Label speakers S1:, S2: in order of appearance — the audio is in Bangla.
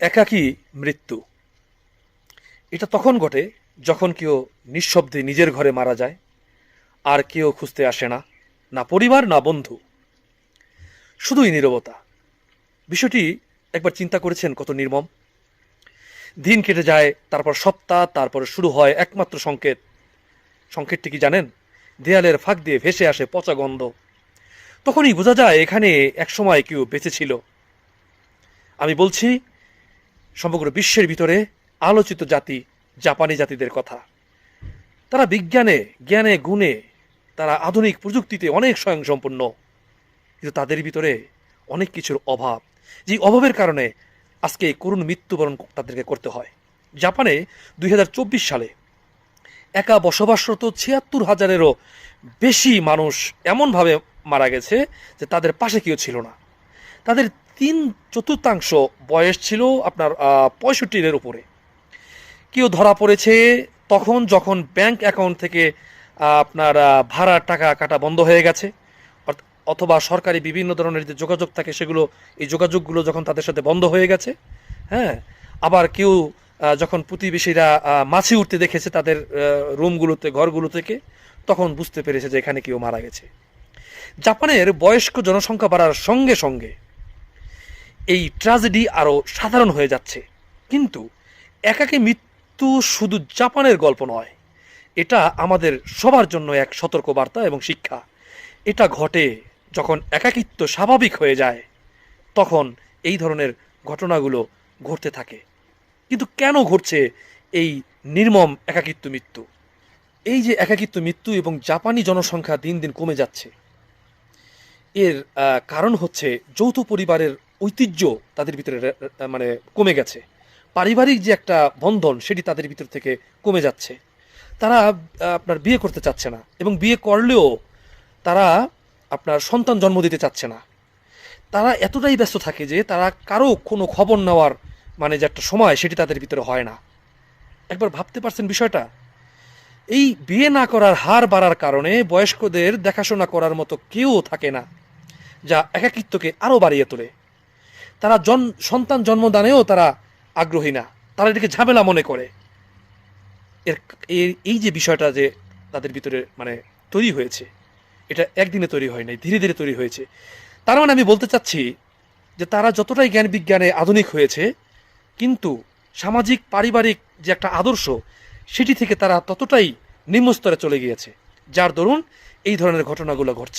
S1: একাকী মৃত্যু। এটা তখন ঘটে যখন কেউ নিঃশব্দে নিজের ঘরে মারা যায়, আর কেউ খুঁজতে আসে না না পরিবার, না বন্ধু। শুধুই নীরবতা। বিষয়টি একবার চিন্তা করেছেন কত নির্মম। দিন কেটে যায়, তারপর সপ্তাহ, তারপর শুরু হয় একমাত্র সংকেত। সংকেতটি কি জানেন? দেয়ালের ফাঁক দিয়ে ভেসে আসে পচা গন্ধ। তখনই বোঝা যায় এখানে একসময় কেউ বেঁচে ছিল। আমি বলছি সমগ্র বিশ্বের ভিতরে আলোচিত জাতি জাপানি জাতিদের কথা। তারা বিজ্ঞানে, জ্ঞানে, গুণে, তারা আধুনিক প্রযুক্তিতে অনেক স্বয়ংসম্পন্ন কিন্তু তাদের ভিতরে অনেক কিছুর অভাব যে অভাবের কারণে আজকে করুণ মৃত্যুবরণ তাদেরকে করতে হয়। জাপানে দুই হাজার চব্বিশ সালে একা বসবাসরত ছিয়াত্তর হাজারেরও বেশি মানুষ এমনভাবে মারা গেছে যে তাদের পাশে কেউ ছিল না। তাদের তিন চতুর্থাংশ বয়স ছিল আপনার পঁয়ষট্টির উপরে। কেউ ধরা পড়েছে, তখন যখন ব্যাংক অ্যাকাউন্ট থেকে আপনার ভাড়ার টাকা কাটা বন্ধ হয়ে গেছে অথবা সরকারি বিভিন্ন ধরনের যে যোগাযোগ থাকে সেগুলো, এই যোগাযোগগুলো যখন তাদের সাথে বন্ধ হয়ে গেছে হ্যাঁ আবার কেউ যখন প্রতিবেশীরা মাছি উঠতে দেখেছে তাদের রুমগুলোতে, ঘরগুলো থেকে, তখন বুঝতে পেরেছে যে এখানে কেউ মারা গেছে। জাপানের বয়স্ক জনসংখ্যা বাড়ার সঙ্গে সঙ্গে এই ট্র্যাজেডি আরও সাধারণ হয়ে যাচ্ছে। কিন্তু একাকে মৃত্যু শুধু জাপানের গল্প নয়, এটা আমাদের সবার জন্য এক সতর্ক বার্তা এবং শিক্ষা। এটা ঘটে যখন একাকিত্ব স্বাভাবিক হয়ে যায়, তখন এই ধরনের ঘটনাগুলো ঘটতে থাকে। কিন্তু কেন ঘটছে এই নির্মম একাকিত্ব মৃত্যু? এই যে একাকিত্ব মৃত্যু এবং জাপানি জনসংখ্যা দিন দিন কমে যাচ্ছে, এর কারণ হচ্ছে যৌথ পরিবারের ঐতিহ্য তাদের ভিতরে মানে কমে গেছে। পারিবারিক যে একটা বন্ধন, সেটি তাদের ভিতর থেকে কমে যাচ্ছে। তারা আপনার বিয়ে করতে চাচ্ছে না এবং বিয়ে করলেও তারা আপনার সন্তান জন্ম দিতে চাচ্ছে না। তারা এতটাই ব্যস্ত থাকে যে তারা কারও কোনো খবর নেওয়ার মানে যে একটা সময়, সেটি তাদের ভিতরে হয় না। একবার ভাবতে পারছেন বিষয়টা? এই বিয়ে না করার হার বাড়ার কারণে বয়স্কদের দেখাশোনা করার মতো কেউ থাকে না, যা একাকিত্বকে আরও বাড়িয়ে তোলে। তারা জন সন্তান জন্মদানেও তারা আগ্রহী না। তারা এটাকে ঝামেলা মনে করে। এর এই যে বিষয়টা যে তাদের ভিতরে মানে তৈরি হয়েছে, এটা একদিনে তৈরি হয় নাই, ধীরে ধীরে তৈরি হয়েছে। তার মানে আমি বলতে চাচ্ছি যে তারা যতটাই জ্ঞান বিজ্ঞানে আধুনিক হয়েছে, কিন্তু সামাজিক, পারিবারিক যে একটা আদর্শ, সেটি থেকে তারা ততটাই নিম্নস্তরে চলে গিয়েছে। যার দরুন এই ধরনের ঘটনাগুলো ঘটছে।